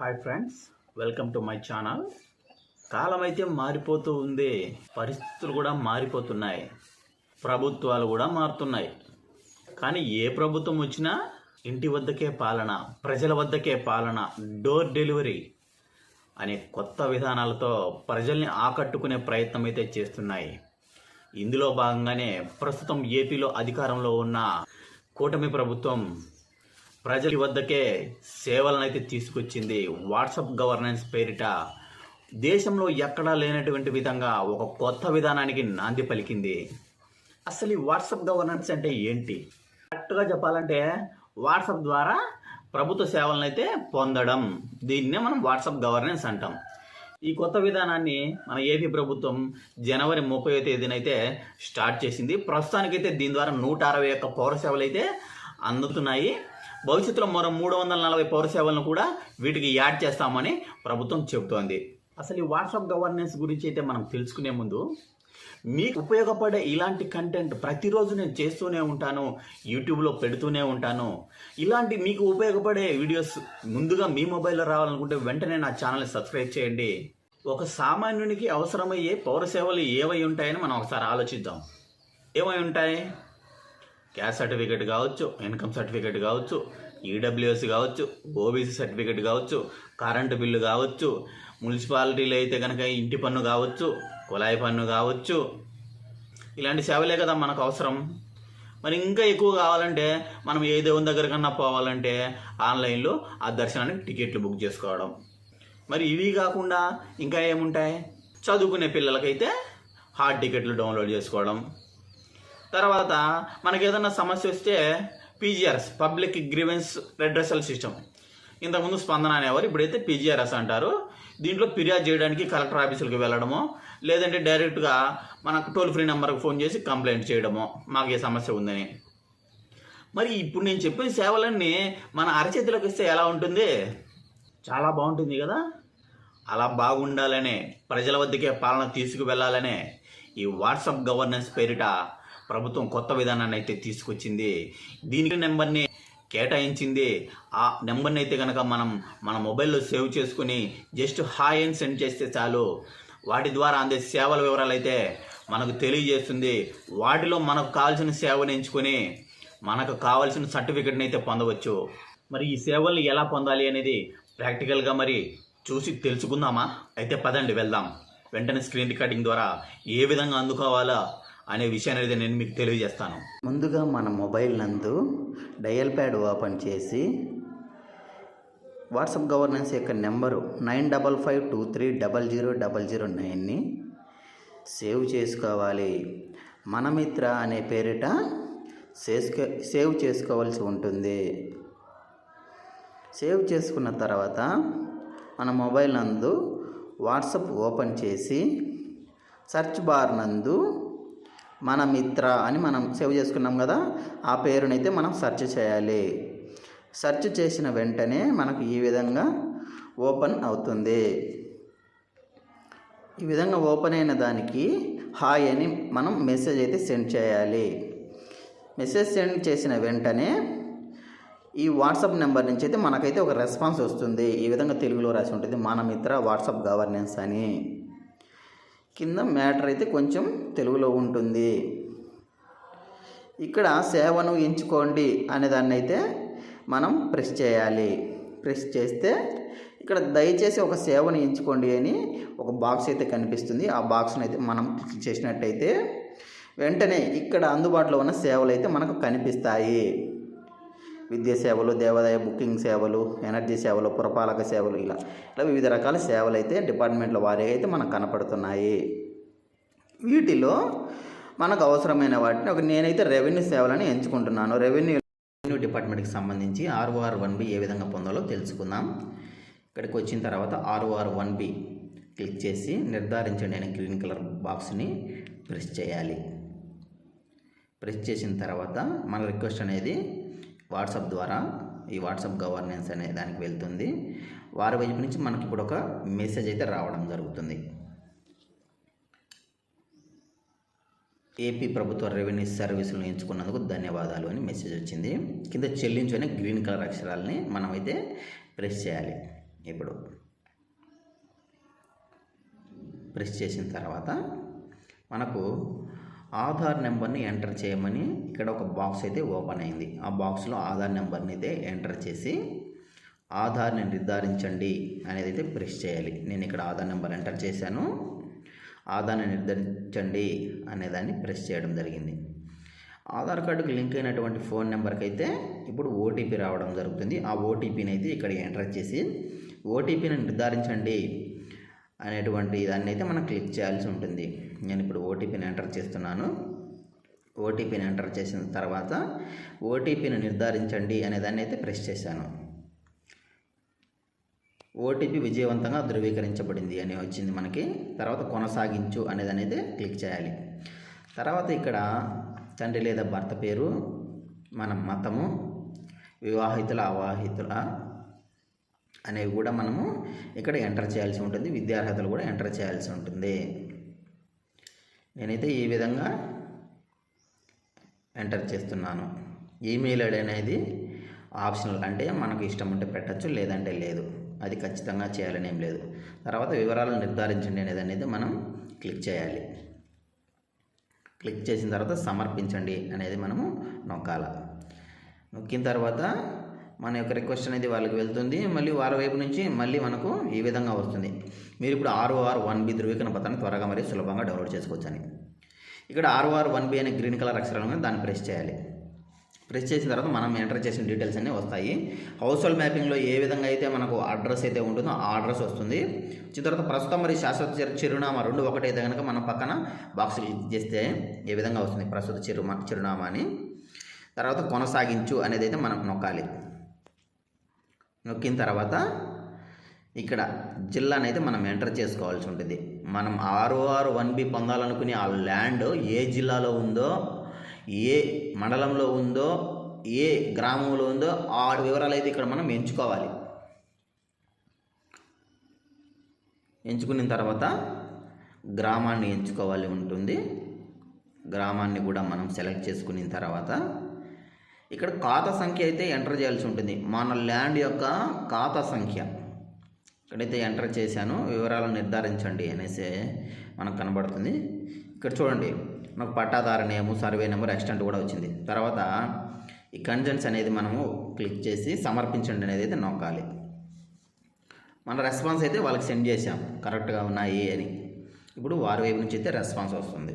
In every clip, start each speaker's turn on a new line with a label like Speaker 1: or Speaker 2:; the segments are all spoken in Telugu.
Speaker 1: Hi friends welcome to my channel కాలం అయితే మారిపోతూ ఉంది. పరిస్థితులు కూడా మారిపోతున్నాయి. ప్రభుత్వాలు కూడా మారుతున్నాయి. కానీ ఏ ప్రభుత్వం వచ్చినా ఇంటి వద్దకే పాలన ప్రజల వద్దకే పాలన డోర్ డెలివరీ అనే కొత్త విధానాలతో ప్రజల్ని ఆకట్టుకునే ప్రయత్నం అయితే చేస్తున్నాయి. ఇందులో భాగంగానే ప్రస్తుతం ఏపీలో అధికారంలో ఉన్న కూటమి ప్రభుత్వం ప్రజల వద్దకే సేవలనైతే తీసుకొచ్చింది వాట్సాప్ గవర్నెన్స్ పేరిట. దేశంలో ఎక్కడా లేనటువంటి విధంగా ఒక కొత్త విధానానికి నాంది పలికింది. అసలు ఈ వాట్సాప్ గవర్నెన్స్ అంటే ఏంటి? కరెక్ట్గా చెప్పాలంటే వాట్సాప్ ద్వారా ప్రభుత్వ సేవలను అయితే పొందడం. దీన్నే మనం వాట్సాప్ గవర్నెన్స్ అంటాం. ఈ కొత్త విధానాన్ని మన ఏపీ ప్రభుత్వం జనవరి ముప్పై తేదీనైతే స్టార్ట్ చేసింది. ప్రస్తుతానికైతే దీని ద్వారా నూట అరవై ఒక్క పౌర సేవలు అయితే అందుతున్నాయి. భవిష్యత్తులో మరో మూడు వందల నలభై పౌర సేవలను కూడా వీటికి యాడ్ చేస్తామని ప్రభుత్వం చెబుతోంది. అసలు ఈ వాట్సాప్ గవర్నెన్స్ గురించి అయితే మనం తెలుసుకునే ముందు మీకు ఉపయోగపడే ఇలాంటి కంటెంట్ ప్రతిరోజు నేను చేస్తూనే ఉంటాను యూట్యూబ్లో పెడుతూనే ఉంటాను. ఇలాంటి మీకు ఉపయోగపడే వీడియోస్ ముందుగా మీ మొబైల్లో రావాలనుకుంటే వెంటనే నా ఛానల్ని సబ్స్క్రైబ్ చేయండి. ఒక సామాన్యునికి అవసరమయ్యే పౌర సేవలు ఏవై ఉంటాయని మనం ఒకసారి ఆలోచిద్దాం. ఏమై ఉంటాయి? క్యాస్ట్ సర్టిఫికేట్ కావచ్చు ఇన్కమ్ సర్టిఫికేట్ కావచ్చు ఈడబ్ల్యూఎస్ కావచ్చు ఓబీసీ సర్టిఫికేట్ కావచ్చు కరెంటు బిల్లు కావచ్చు మున్సిపాలిటీలు అయితే కనుక ఇంటి పన్ను కావచ్చు కుళాయి పన్ను కావచ్చు ఇలాంటి సేవలే కదా మనకు అవసరం. మరి ఇంకా ఎక్కువ కావాలంటే మనం ఏ దేవుని దగ్గరకన్నా పోవాలంటే ఆన్లైన్లో ఆ దర్శనానికి టికెట్లు బుక్ చేసుకోవడం. మరి ఇవి కాకుండా ఇంకా ఏముంటాయి? చదువుకునే పిల్లలకైతే హార్డ్ టికెట్లు డౌన్లోడ్ చేసుకోవడం. తర్వాత మనకి ఏదైనా సమస్య వస్తే PGRS public grievance redressal system. ఇంతకుముందు స్పందన అనేవారు ఇప్పుడైతే పీజీఆర్ఎస్ అంటారు. దీంట్లో ఫిర్యాదు చేయడానికి కలెక్టర్ ఆఫీసులకు వెళ్ళడము లేదంటే డైరెక్ట్గా మనకు టోల్ ఫ్రీ నెంబర్కి ఫోన్ చేసి కంప్లైంట్ చేయడము మాకు ఏ సమస్య ఉందని. మరి ఇప్పుడు నేను చెప్పిన సేవలన్నీ మన అరచేతిలోకి ఇస్తే ఎలా ఉంటుంది? చాలా బాగుంటుంది కదా. అలా బాగుండాలనే ప్రజల వద్దకే పాలన తీసుకువెళ్ళాలనే ఈ వాట్సాప్ గవర్నెన్స్ పేరిట ప్రభుత్వం కొత్త విధానాన్ని అయితే తీసుకొచ్చింది. దీనికి నెంబర్ని కేటాయించింది. ఆ నెంబర్ని అయితే కనుక మనం మన మొబైల్లో సేవ్ చేసుకుని జస్ట్ హాయ్ అని సెండ్ చేస్తే చాలు. వాటి ద్వారా అందే సేవల వివరాలు అయితే మనకు తెలియజేస్తుంది. వాటిలో మనకు కావాల్సిన సేవను ఎంచుకొని మనకు కావాల్సిన సర్టిఫికెట్ని అయితే పొందవచ్చు. మరి ఈ సేవల్ని ఎలా పొందాలి అనేది ప్రాక్టికల్గా మరి చూసి తెలుసుకుందామా? అయితే పదండి వెళ్దాం. వెంటనే స్క్రీన్ రికార్డింగ్ ద్వారా ఏ విధంగా అందుకోవాలా? అనే విషయాన్ని అయితే నేను మీకు తెలియజేస్తాను.
Speaker 2: ముందుగా మన మొబైల్ నందు డయల్ ప్యాడ్ ఓపెన్ చేసి వాట్సాప్ గవర్నెన్స్ యొక్క number nine double five two three double zero double zero నైన్ని save చేసుకోవాలి. మనమిత్ర అనే పేరిట సేస్క సేవ్ చేసుకోవాల్సి ఉంటుంది. సేవ్ చేసుకున్న తర్వాత మన మొబైల్ నందు వాట్సాప్ ఓపెన్ చేసి సెర్చ్ బార్ నందు మన మిత్ర అని మనం సేవ్ చేసుకున్నాం కదా ఆ పేరునైతే మనం సెర్చ్ చేయాలి. సెర్చ్ చేసిన వెంటనే మనకు ఈ విధంగా ఓపెన్ అవుతుంది. ఈ విధంగా ఓపెన్ అయిన దానికి హాయ్ అని మనం మెసేజ్ అయితే సెండ్ చేయాలి. మెసేజ్ సెండ్ చేసిన వెంటనే ఈ వాట్సాప్ నెంబర్ నుంచి అయితే మనకైతే ఒక రెస్పాన్స్ వస్తుంది. ఈ విధంగా తెలుగులో రాసి ఉంటుంది మన మిత్ర వాట్సాప్ గవర్నెన్స్ అని. కింద మ్యాటర్ అయితే కొంచెం తెలుగులో ఉంటుంది. ఇక్కడ సేవను ఎంచుకోండి అనే దాన్ని అయితే మనం ప్రెస్ చేయాలి. ప్రెస్ చేస్తే ఇక్కడ దయచేసి ఒక సేవను ఎంచుకోండి అని ఒక బాక్స్ అయితే కనిపిస్తుంది. ఆ బాక్స్ని అయితే మనం క్లిక్ చేసినట్టయితే వెంటనే ఇక్కడ అందుబాటులో ఉన్న సేవలు అయితే మనకు కనిపిస్తాయి. విద్యా సేవలు దేవాదాయ బుకింగ్ సేవలు ఎనర్జీ సేవలు పురపాలక సేవలు ఇలా. ఇలా వివిధ రకాల సేవలు అయితే డిపార్ట్మెంట్ల వారీగా అయితే మనకు కనపడుతున్నాయి. వీటిలో మనకు అవసరమైన వాటిని ఒక నేనైతే రెవెన్యూ సేవలని ఎంచుకుంటున్నాను. రెవెన్యూ రెవెన్యూ డిపార్ట్మెంట్కి సంబంధించి ఆర్ఓఆర్ వన్ బి ఏ విధంగా పొందాలో తెలుసుకుందాం. ఇక్కడికి వచ్చిన తర్వాత ఆర్ఓఆర్ వన్ బి క్లిక్ చేసి నిర్ధారించండి అనే గ్రీన్ కలర్ బాక్స్ని ప్రెస్ చేయాలి. ప్రెస్ చేసిన తర్వాత మన రిక్వెస్ట్ అనేది వాట్సాప్ ద్వారా ఈ వాట్సాప్ గవర్నెన్స్ అనే దానికి వెళ్తుంది. వారి వైపు నుంచి మనకి ఇప్పుడు ఒక మెసేజ్ అయితే రావడం జరుగుతుంది. ఏపీ ప్రభుత్వ రెవెన్యూ సర్వీసులను ఎంచుకున్నందుకు ధన్యవాదాలు అని మెసేజ్ వచ్చింది. కింద చెల్లించు అనే గ్రీన్ కలర్ అక్షరాలని మనమైతే ప్రెస్ చేయాలి. ఇప్పుడు ప్రెస్ చేసిన తర్వాత మనకు ఆధార్ నెంబర్ని ఎంటర్ చేయమని ఇక్కడ ఒక బాక్స్ అయితే ఓపెన్ అయింది. ఆ బాక్స్లో ఆధార్ నెంబర్ని అయితే ఎంటర్ చేసి ఆధార్ని నిర్ధారించండి అనేది అయితే ప్రెస్ చేయాలి. నేను ఇక్కడ ఆధార్ నెంబర్ ఎంటర్ చేశాను. ఆధార్ని నిర్ధారించండి అనేదాన్ని ప్రెస్ చేయడం జరిగింది. ఆధార్ కార్డుకు లింక్ అయినటువంటి ఫోన్ నెంబర్కి అయితే ఇప్పుడు ఓటీపీ రావడం జరుగుతుంది. ఆ ఓటీపీని అయితే ఇక్కడ ఎంటర్ చేసి ఓటీపీని నిర్ధారించండి. అనేటువంటి దాన్ని అయితే మనం క్లిక్ చేయాల్సి ఉంటుంది. నేను ఇప్పుడు ఓటీపీని ఎంటర్ చేస్తున్నాను. ఓటీపీని ఎంటర్ చేసిన తర్వాత ఓటీపీని నిర్ధారించండి అనే దాన్ని అయితే ప్రెస్ చేశాను. ఓటీపీ విజయవంతంగా ధృవీకరించబడింది అని వచ్చింది మనకి. తర్వాత కొనసాగించు అనేది అనేది క్లిక్ చేయాలి. తర్వాత ఇక్కడ తండ్రి లేదా భర్త పేరు మన మతము వివాహితుల అవాహితుల అనేవి కూడా మనము ఇక్కడ ఎంటర్ చేయాల్సి ఉంటుంది. విద్యార్హతలు కూడా ఎంటర్ చేయాల్సి ఉంటుంది. నేనైతే ఈ విధంగా ఎంటర్ చేస్తున్నాను. ఈమెయిల్ ఐడి అనేది ఆప్షనల్ అంటే మనకు ఇష్టం ఉంటే పెట్టచ్చు లేదంటే లేదు. అది ఖచ్చితంగా చేయాలని ఏం లేదు. తర్వాత వివరాలను నిర్ధారించండి అనేది అనేది మనం క్లిక్ చేయాలి. క్లిక్ చేసిన తర్వాత సమర్పించండి అనేది మనము నొక్కాల. నొక్కిన తర్వాత మన యొక్క రిక్వెస్ట్ అనేది వాళ్ళకి వెళ్తుంది. మళ్ళీ వాళ్ళ వైపు నుంచి మళ్ళీ మనకు ఈ విధంగా వస్తుంది. మీరు ఇప్పుడు ఆర్ఓఆర్ వన్ బి ధృవీకరణ పత్రాన్ని త్వరగా మరియు సులభంగా డౌన్లోడ్ చేసుకోవచ్చని. ఇక్కడ ఆర్ఓఆర్ వన్ బి అనే గ్రీన్ కలర్ అక్షరాలు దాన్ని ప్రెస్ చేయాలి. ప్రెస్ చేసిన తర్వాత మనం ఎంటర్ చేసిన డీటెయిల్స్ అన్నీ వస్తాయి. హౌస్ హోల్డ్ మ్యాపింగ్లో ఏ విధంగా అయితే మనకు అడ్రస్ అయితే ఉంటుందో ఆ అడ్రస్ వస్తుంది. వచ్చిన తర్వాత ప్రస్తుతం మరి శాశ్వత చిరునామా రెండు ఒకటైతే కనుక మనం పక్కన బాక్స్ చేస్తే ఏ విధంగా వస్తుంది ప్రస్తుత చిరుమా చిరునామా అని తర్వాత కొనసాగించు అనేది అయితే మనం నొక్కాలి. నొక్కిన తర్వాత ఇక్కడ జిల్లానైతే మనం ఎంటర్ చేసుకోవాల్సి ఉంటుంది. మనం ఆర్ఓఆర్ వన్ బి పొందాలనుకునే ఆ ల్యాండ్ ఏ జిల్లాలో ఉందో ఏ మండలంలో ఉందో ఏ గ్రామంలో ఉందో ఆ వివరాలు అయితే ఇక్కడ మనం ఎంచుకోవాలి. ఎంచుకున్న తర్వాత గ్రామాన్ని ఎంచుకోవాలి ఉంటుంది. గ్రామాన్ని కూడా మనం సెలెక్ట్ చేసుకున్న తర్వాత ఇక్కడ ఖాతా సంఖ్య అయితే ఎంటర్ చేయాల్సి ఉంటుంది. మన ల్యాండ్ యొక్క ఖాతా సంఖ్య. ఇక్కడైతే ఎంటర్ చేశాను. వివరాలను నిర్ధారించండి అనేసి మనకు కనబడుతుంది. ఇక్కడ చూడండి మనకు పట్టాదారు నేము సర్వే నెంబర్ ఎక్స్టెంట్ కూడా వచ్చింది. తర్వాత ఈ కన్జెన్స్ అనేది మనము క్లిక్ చేసి సమర్పించండి అనేది అయితే నొక్కాలి. మన రెస్పాన్స్ అయితే వాళ్ళకి సెండ్ చేసాం కరెక్ట్గా ఉన్నాయి అని. ఇప్పుడు వారి వైపు నుంచి అయితే రెస్పాన్స్ వస్తుంది.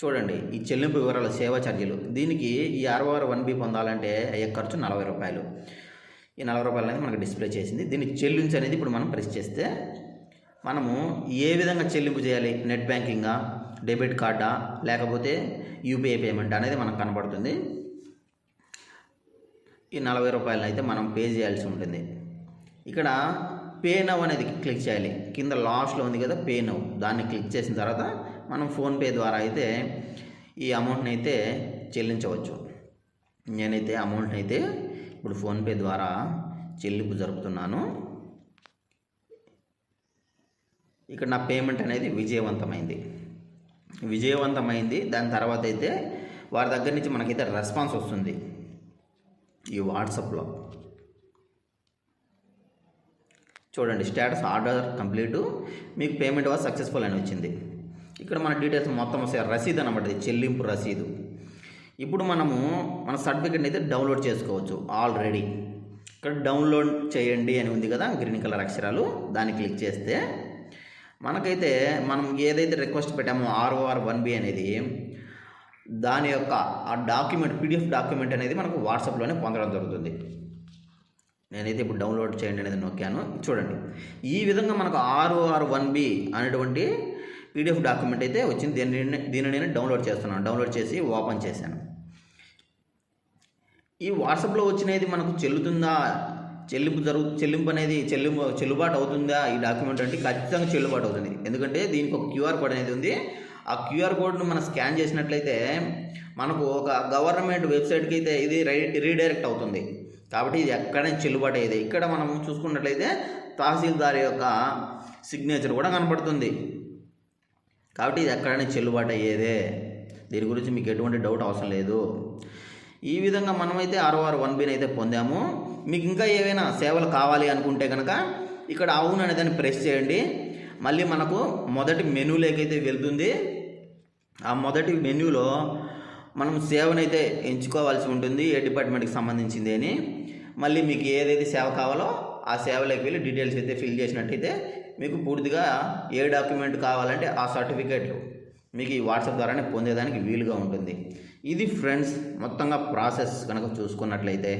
Speaker 2: చూడండి ఈ చెల్లింపు వివరాలు సేవా ఛార్జీలు. దీనికి ఈ ఆర్ఓఆర్ వన్ బి పొందాలంటే అయ్యే ఖర్చు నలభై రూపాయలు. ఈ నలభై రూపాయలు అనేది మనకు డిస్ప్లే చేసింది. దీన్ని చెల్లించు అనేది ఇప్పుడు మనం ప్రెస్ చేస్తే మనము ఏ విధంగా చెల్లింపు చేయాలి? నెట్ బ్యాంకింగా డెబిట్ కార్డా లేకపోతే యూపీఐ పేమెంట్ అనేది మనకు కనబడుతుంది. ఈ నలభై రూపాయలను అయితే మనం పే చేయాల్సి ఉంటుంది. ఇక్కడ పే నవ్ అనేది క్లిక్ చేయాలి. కింద లాస్ట్లో ఉంది కదా పే నవ్ దాన్ని క్లిక్ చేసిన తర్వాత మనం ఫోన్పే ద్వారా అయితే ఈ అమౌంట్ని అయితే చెల్లించవచ్చు. నేనైతే అమౌంట్ని అయితే ఇప్పుడు ఫోన్పే ద్వారా చెల్లింపు జరుపుతున్నాను. ఇక్కడ నా పేమెంట్ అనేది విజయవంతమైంది. విజయవంతమైంది. దాని తర్వాత అయితే వారి దగ్గర నుంచి మనకైతే రెస్పాన్స్ వస్తుంది. ఈ వాట్సాప్లో. చూడండి స్టేటస్ ఆర్డర్ కంప్లీట్. మీకు పేమెంట్ వాజ్ సక్సెస్ఫుల్ అని వచ్చింది. ఇక్కడ మన డీటెయిల్స్ మొత్తం వస్తాయి. రసీదు అనమాట ఇది చెల్లింపు రసీదు. ఇప్పుడు మనము మన సర్టిఫికెట్ని అయితే డౌన్లోడ్ చేసుకోవచ్చు ఆల్రెడీ. ఇక్కడ డౌన్లోడ్ చేయండి అని ఉంది కదా గ్రీన్ కలర్ అక్షరాలు. దాన్ని క్లిక్ చేస్తే మనకైతే మనం ఏదైతే రిక్వెస్ట్ పెట్టామో ఆర్ఓఆర్ వన్ బి అనేది దాని యొక్క ఆ డాక్యుమెంట్ పీడిఎఫ్ డాక్యుమెంట్ అనేది మనకు వాట్సాప్లోనే పొందడం జరుగుతుంది. నేనైతే ఇప్పుడు డౌన్లోడ్ చేయండి అనేది నొక్కాను. చూడండి. ఈ విధంగా మనకు ఆర్ఓఆర్ వన్ బి అనేటువంటి పీడిఎఫ్ డాక్యుమెంట్ అయితే వచ్చింది. దీని దీన్ని నేను డౌన్లోడ్ చేస్తున్నాను. డౌన్లోడ్ చేసి ఓపెన్ చేశాను. ఈ వాట్సాప్లో వచ్చినది మనకు చెల్లుతుందా? చెల్లింపు జరుగు చెల్లింపు అనేది చెల్లింపు చెల్లుబాటు అవుతుందా? ఈ డాక్యుమెంట్ అంటే ఖచ్చితంగా చెల్లుబాటు అవుతుంది. ఎందుకంటే దీనికి ఒక క్యూఆర్ కోడ్ అనేది ఉంది. ఆ క్యూఆర్ కోడ్ను మనం స్కాన్ చేసినట్లయితే మనకు ఒక గవర్నమెంట్ వెబ్సైట్కి అయితే ఇది రై రీడైరెక్ట్ అవుతుంది. కాబట్టి ఇది ఎక్కడైనా చెల్లుబాటు అయ్యేది. ఇక్కడ మనం చూసుకున్నట్లయితే తహసీల్దార్ యొక్క సిగ్నేచర్ కూడా కనపడుతుంది కాబట్టి ఇది ఎక్కడైనా చెల్లుబాటు అయ్యేదే దీని గురించి మీకు ఎటువంటి డౌట్ అవసరం లేదు. ఈ విధంగా మనమైతే ఆర్ఓఆర్ వన్ బిని అయితే పొందాము. మీకు ఇంకా ఏవైనా సేవలు కావాలి అనుకుంటే కనుక ఇక్కడ అవును అనే దాన్ని ప్రెస్ చేయండి. మళ్ళీ మనకు మొదటి మెనూలోకైతే వెళ్తుంది. ఆ మొదటి మెనూలో మనం సేవనైతే ఎంచుకోవాల్సి ఉంటుంది. ఏ డిపార్ట్మెంట్కి సంబంధించింది అని. మళ్ళీ మీకు ఏదైతే సేవ కావాలో ఆ సేవలోకి వెళ్ళి డీటెయిల్స్ అయితే ఫిల్ చేసినట్టయితే మీకు పూర్తిగా ఏ డాక్యుమెంట్ కావాలంటే ఆ సర్టిఫికేట్లు మీకు ఈ వాట్సాప్ ద్వారానే పొందేదానికి వీలుగా ఉంటుంది. ఇది ఫ్రెండ్స్ మొత్తంగా ప్రాసెస్ కనుక చూసుకున్నట్లయితే